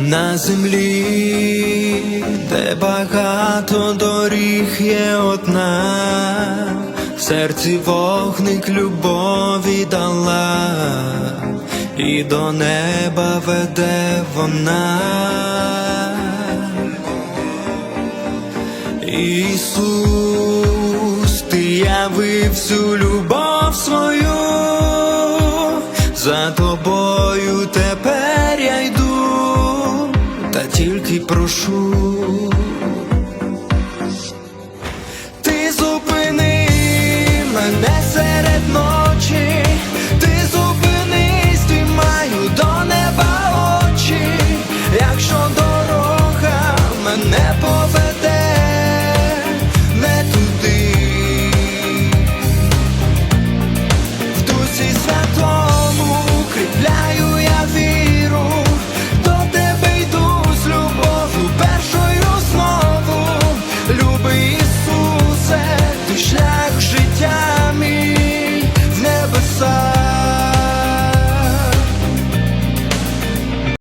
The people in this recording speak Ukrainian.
на землі, де багато доріг є одна, в серці вогник любові дала, і до неба веде вона. Ісус, ти явив всю любов свою, за тобою тепер прошу.